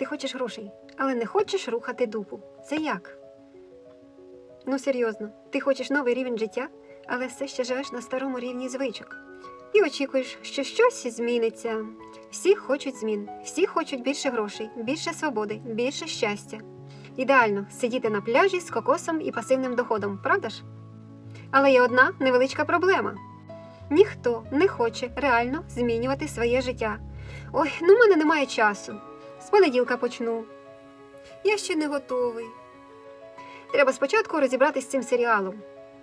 Ти хочеш грошей, але не хочеш рухати дупу. Це як? Ну серйозно, ти хочеш новий рівень життя, але все ще живеш на старому рівні звичок. І очікуєш, що щось зміниться. Всі хочуть змін, всі хочуть більше грошей, більше свободи, більше щастя. Ідеально сидіти на пляжі з кокосом і пасивним доходом, правда ж? Але є одна невеличка проблема. Ніхто не хоче реально змінювати своє життя. Ой, ну в мене немає часу. З понеділка почну. Я ще не готовий. Треба спочатку розібратися з цим серіалом.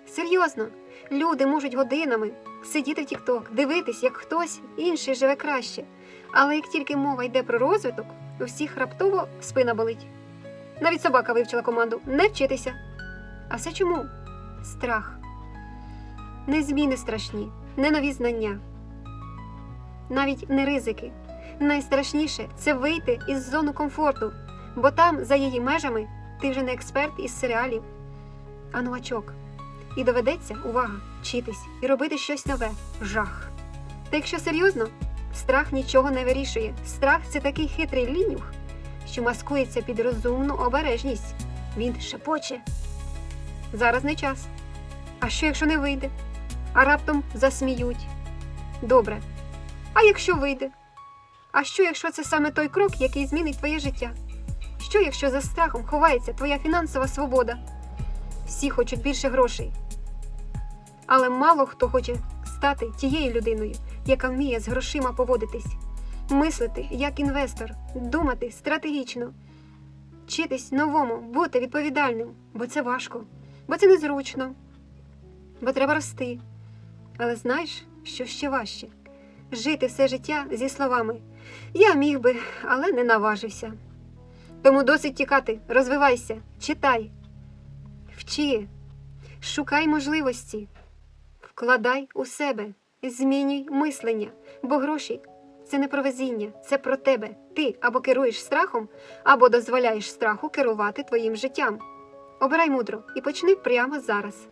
Серйозно, люди можуть годинами сидіти в Тік-Ток, дивитись, як хтось інший живе краще. Але як тільки мова йде про розвиток, у всіх раптово спина болить. Навіть собака вивчила команду не вчитися. А все чому? Страх. Не зміни страшні, не нові знання, навіть не ризики. Найстрашніше це вийти із зони комфорту, бо там, за її межами, ти вже не експерт із серіалів, а новачок. І доведеться, увага, вчитись і робити щось нове жах. Та якщо серйозно, страх нічого не вирішує. Страх це такий хитрий лінюх, що маскується під розумну обережність. Він шепоче. Зараз не час. А що, якщо не вийде? А раптом засміють. Добре. А якщо вийде? А що, якщо це саме той крок, який змінить твоє життя? Що, якщо за страхом ховається твоя фінансова свобода? Всі хочуть більше грошей. Але мало хто хоче стати тією людиною, яка вміє з грошима поводитись, мислити як інвестор, думати стратегічно, вчитись новому, бути відповідальним, бо це важко, бо це незручно, бо треба рости. Але знаєш, що ще важче? Жити все життя зі словами Я міг би, але не наважився. Тому досить тікати, розвивайся, читай, вчи, шукай можливості, вкладай у себе, змінюй мислення, бо гроші це не про везіння, це про тебе. Ти або керуєш страхом, або дозволяєш страху керувати твоїм життям. Обирай мудро і почни прямо зараз.